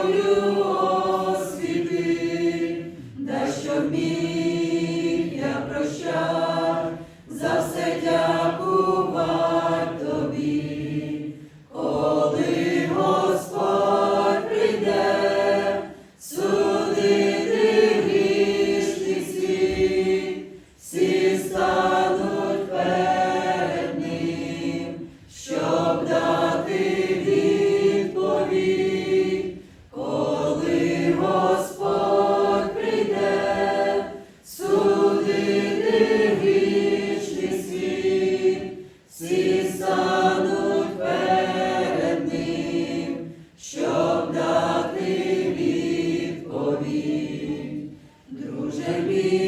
you. всі стануть перед ним, щоб дати відповідь, друже мій.